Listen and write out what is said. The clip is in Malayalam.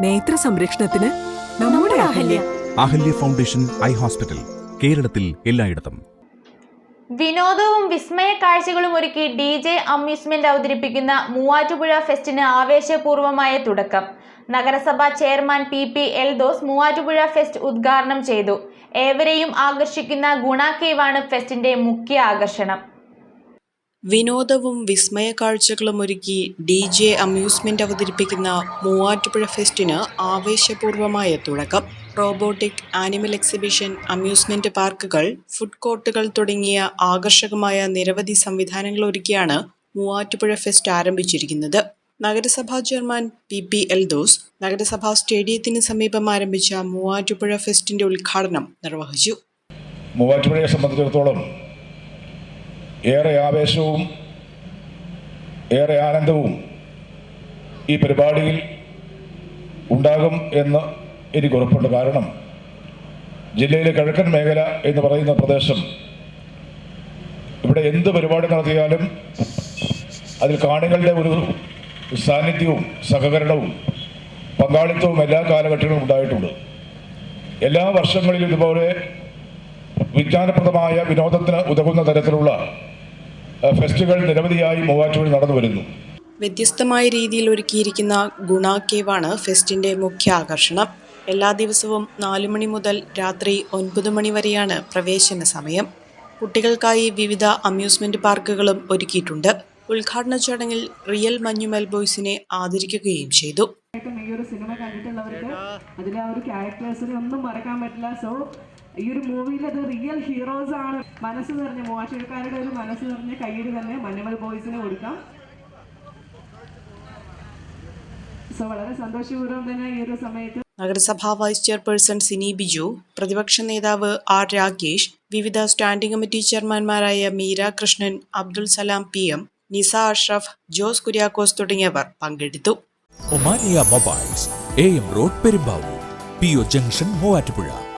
നേത്ര സംരക്ഷണത്തിന് നമ്മുടെ Ahalya. Ahalya foundation eye hospital കേരളത്തിൽ എല്ലായിടത്തും. വിനോദവും വിസ്മയ കാഴ്ചകളും ഒരുക്കി ഡി ജെ അമ്യൂസ്മെന്റ് അവതരിപ്പിക്കുന്ന മൂവാറ്റുപുഴ ഫെസ്റ്റിന് ആവേശപൂർവമായ തുടക്കം. നഗരസഭാ chairman P P Eldose Muvattupuzha fest ഉദ്ഘാടനം ചെയ്തു. ഏവരെയും ആകർഷിക്കുന്ന ഗുണ കേവാണ് ഫെസ്റ്റിന്റെ മുഖ്യ ആകർഷണം. വിനോദവും വിസ്മയ കാഴ്ചകളും ഒരുക്കി ഡി ജെ അമ്യൂസ്മെന്റ് അവതരിപ്പിക്കുന്ന മൂവാറ്റുപുഴ ഫെസ്റ്റിന് ആവേശപൂർവമായ തുടക്കം. റോബോട്ടിക് ആനിമൽ എക്സിബിഷൻ അമ്യൂസ്മെന്റ് പാർക്കുകൾ ഫുഡ് കോർട്ടുകൾ തുടങ്ങിയ ആകർഷകമായ നിരവധി സംവിധാനങ്ങൾ ഒരുക്കിയാണ് മൂവാറ്റുപുഴ ഫെസ്റ്റ് ആരംഭിച്ചിരിക്കുന്നത്. നഗരസഭാ ചെയർമാൻ പി പി എൽദോസ് നഗരസഭാ സ്റ്റേഡിയത്തിന് സമീപം ആരംഭിച്ച മൂവാറ്റുപുഴ ഫെസ്റ്റിന്റെ ഉദ്ഘാടനം നിർവഹിച്ചു. മൂവാറ്റുപുഴയെ സംബന്ധിച്ചിടത്തോളം ഏറെ ആവേശവും ഏറെ ആനന്ദവും ഈ പരിപാടിയിൽ ഉണ്ടാകും എന്ന് എനിക്ക് ഉറപ്പുണ്ട്. കാരണം ജില്ലയിലെ കിഴക്കൻ മേഖല എന്ന് പറയുന്ന പ്രദേശം ഇവിടെ എന്ത് പരിപാടി നടത്തിയാലും അതിൽ കാണികളുടെ ഒരു സാന്നിധ്യവും സഹകരണവും പങ്കാളിത്തവും എല്ലാ കാലഘട്ടങ്ങളിലും ഉണ്ടായിട്ടുണ്ട്. എല്ലാ വർഷങ്ങളിലും ഇതുപോലെ വിജ്ഞാനപ്രദമായ വിനോദത്തിന് ഉതകുന്ന തരത്തിലുള്ള ഫെസ്റ്റുകൾ നിരവധിയായി മൂവാറ്റുപുഴ നടന്നു വരുന്നു. വ്യത്യസ്തമായ രീതിയിൽ ഒരുക്കിയിരിക്കുന്ന ഗുണ കേവാണ് ഫെസ്റ്റിന്റെ മുഖ്യ ആകർഷണം. എല്ലാ ദിവസവും നാലു മണി മുതൽ രാത്രി ഒൻപത് മണി വരെയാണ് പ്രവേശന സമയം. കുട്ടികൾക്കായി വിവിധ അമ്യൂസ്മെന്റ് പാർക്കുകളും ഒരുക്കിയിട്ടുണ്ട്. ഉദ്ഘാടന ചടങ്ങിൽ റിയൽ മഞ്ഞുമൽ ബോയ്സിനെ ആദരിക്കുകയും ചെയ്തു. ഈ ഒരു സിനിമ കണ്ടിട്ടുള്ളവർക്ക് അതിലെ ആ ഒരു ക്യാരക്ടേഴ്സിനെ ഒന്നും മറക്കാൻ പറ്റില്ല. സോ ഈ ഒരു മൂവിയിൽ അത് റിയൽ ഹീറോസ് ആണ്. മനസ്സ് നിറഞ്ഞ മോശക്കാരുടെ ഒരു മനസ്സ് നിറഞ്ഞ കയ്യിൽ തന്നെ മഞ്ഞമൽ ബോയ്സിന് കൊടുക്കാം. സോ വളരെ സന്തോഷപൂർവം തന്നെ ഈ ഒരു സമയത്ത് നഗരസഭാ വൈസ് ചെയർപേഴ്സൺ സിനി ബിജു പ്രതിപക്ഷ നേതാവ് ആർ രാകേഷ് വിവിധ സ്റ്റാൻഡിംഗ് കമ്മിറ്റി ചെയർമാൻമാരായ മീര കൃഷ്ണൻ അബ്ദുൽ സലാം പി എം നിസ അഷ്റഫ് ജോസ് കുര്യാക്കോസ് തുടങ്ങിയവർ പങ്കെടുത്തു. Omania mobiles A M road Perumbavoor P O junction Muvattupuzha.